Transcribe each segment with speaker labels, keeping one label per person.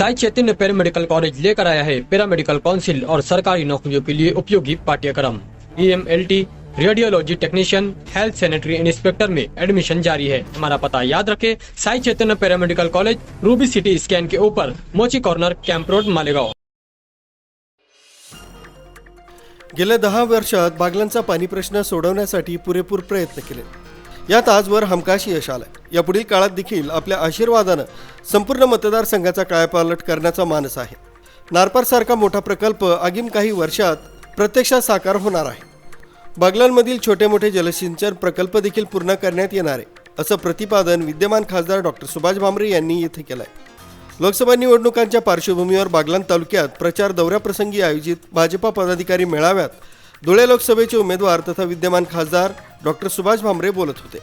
Speaker 1: Sai Chaitanya paramedical college लेकर आया है। पैरा मेडिकल काउंसिल और सरकारी नौकरियों के लिए उपयोगी पाठ्यक्रम। E radiology technician health sanitary inspector में एडमिशन जारी है। हमारा पता याद रखें Sai Chaitanya paramedical college Ruby City scan के ऊपर मोची कॉर्नर, कैंप रोड, मालेगांव।
Speaker 2: गेल्या दहा वर्षात बागलांचा पाणी प्रश्न सोडवण्यासाठी पुरेपूर प्रयत्न केले. यात आजवर हमखास यश आलंय. यापुढील काळात देखील आपल्या आशीर्वादानं संपूर्ण मतदारसंघाचा कायापालट करण्याचा मानस आहे. नारपारसारखा मोठा प्रकल्प आगीम काही वर्षात प्रत्यक्षात साकार होणार आहे. बागलांमधील छोटे मोठे जलसिंचन प्रकल्प देखील पूर्ण करण्यात येणार आहे असं प्रतिपादन विद्यमान खासदार डॉक्टर सुभाष भामरे यांनी येथे केलं आहे लोकसभा निवडणुकांच्या पार्श्वभूमीवर बागलाण तालुक्यात प्रचार दौऱ्याप्रसंगी आयोजित भाजपा पदाधिकारी मेळाव्यात धुळे लोकसभेचे उमेदवार तथा विद्यमान खासदार डॉक्टर सुभाष भामरे बोलत होते.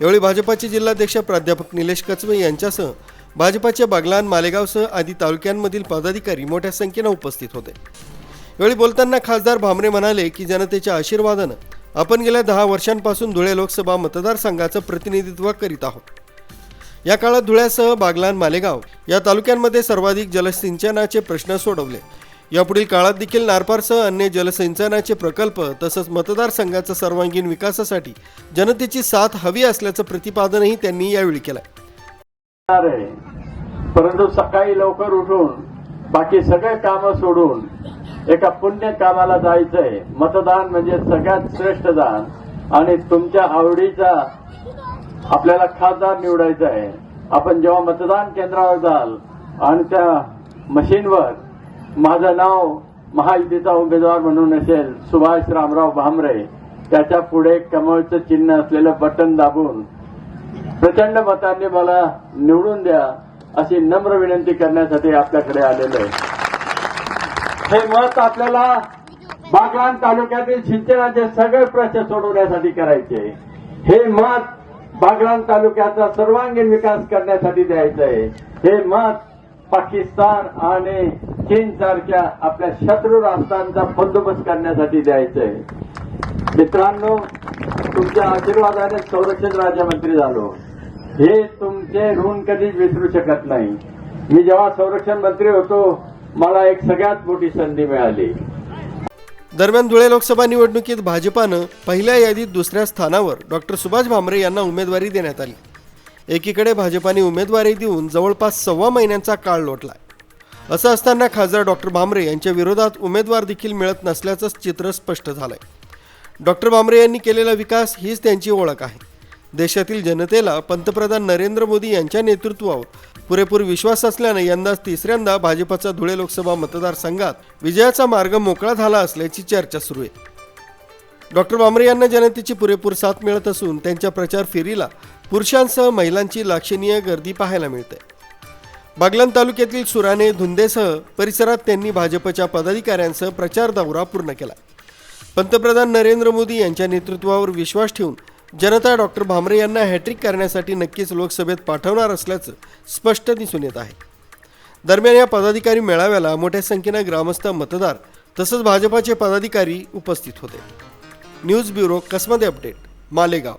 Speaker 2: यावेळी भाजपाचे जिल्हाध्यक्ष प्राध्यापक निलेश कचवे यांच्यासह भाजपाच्या बागलान मालेगावसह आदी तालुक्यांमधील पदाधिकारी मोठ्या संख्येनं उपस्थित होते. यावेळी बोलताना खासदार भामरे म्हणाले की जनतेच्या आशीर्वादानं आपण गेल्या दहा वर्षांपासून धुळे लोकसभा मतदारसंघाचं प्रतिनिधित्व करीत आहोत. या काळात धुळ्यासह बागलान मालेगाव या तालुक्यांमध्ये सर्वाधिक जलसिंचनाचे प्रश्न सोडवले. यापुढील काळात देखील नारपारसह अन्य जलसिंचनाचे प्रकल्प तसंच मतदारसंघाचा सर्वांगीण विकासासाठी जनतेची साथ हवी असल्याचं प्रतिपादनही त्यांनी यावेळी केलं
Speaker 3: आहे. परंतु सकाळी लवकर उठून बाकी सगळे कामं सोडून एका पुण्य कामाला जायचंय. मतदान म्हणजे सगळ्यात श्रेष्ठ दान आणि तुमच्या आवडीचा आपल्याला खासदार निवडायचा आहे आपण जेव्हा मतदान केंद्रावर जाल आणि त्या मशीनवर माझं नाव महायुतीचा उमेदवार म्हणून असेल सुभाष रामराव भामरे. त्याच्या पुढे कमळचं चिन्ह असलेलं बटन दाबून प्रचंड मतांनी मला निवडून द्या अशी नम्र विनंती करण्यासाठी आपल्याकडे आलेलं आहे. हे मत आपल्याला बागलान तालुक्यातील सिंचनाचे सगळे प्रश्न सोडवण्यासाठी करायचे हे मत बागलान तालुक्याचा सर्वांगीण विकास करण्यासाठी द्यायचं आहे. हे मत पाकिस्तान आणि चीन सारख्या आपल्या शत्रू राष्ट्रांचा बंदोबस्त करण्यासाठी द्यायचं आहे मित्रांनो तुमच्या आशीर्वादाने संरक्षण राज्यमंत्री झालो. हे तुमचे ऋण कधीच विसरू शकत नाही. मी जेव्हा संरक्षण मंत्री होतो मला एक सगळ्यात मोठी संधी मिळाली.
Speaker 2: दरम्यान धुळे लोकसभा निवडणुकीत भाजपानं पहिल्या यादीत दुसऱ्या स्थानावर डॉक्टर सुभाष भामरे यांना उमेदवारी देण्यात आली. एकीकडे भाजपाने उमेदवारी देऊन जवळपास सव्वा महिन्यांचा काळ लोटलाय. असं असताना खासदार डॉक्टर भामरे यांच्या विरोधात उमेदवार देखील मिळत नसल्याचं चित्र स्पष्ट झालंय. डॉक्टर भामरे यांनी केलेला विकास हीच त्यांची ओळख आहे. देशातील जनतेला पंतप्रधान नरेंद्र मोदी यांच्या नेतृत्वावर पुरेपूर विश्वास असल्याने यंदा तिसऱ्यांदा भाजपचा धुळे लोकसभा मतदारसंघात विजयाचा मार्ग मोकळा झाला असल्याची चर्चा सुरू आहे. डॉक्टर भामरे यांना जनतेची पुरेपूर साथ मिळत असून त्यांच्या प्रचार फेरीला पुरुषांसह महिलांची लाक्षणीय गर्दी पाहायला मिळते. बागलाण तालुक्यातील सुराणे धुंदेसह परिसरात त्यांनी भाजपच्या पदाधिकाऱ्यांसह प्रचार दौरा पूर्ण केला. पंतप्रधान नरेंद्र मोदी यांच्या नेतृत्वावर विश्वास ठेवून जनता डॉक्टर भामरे यांना हॅट्रिक करण्यासाठी नक्कीच लोकसभेत पाठवणार असल्याचं स्पष्ट दिसून येत आहे. दरम्यान या पदाधिकारी मेळाव्याला मोठ्या संख्येनं ग्रामस्थ मतदार तसंच भाजपाचे पदाधिकारी उपस्थित होते. न्यूज ब्युरो कसमध्ये अपडेट मालेगाव.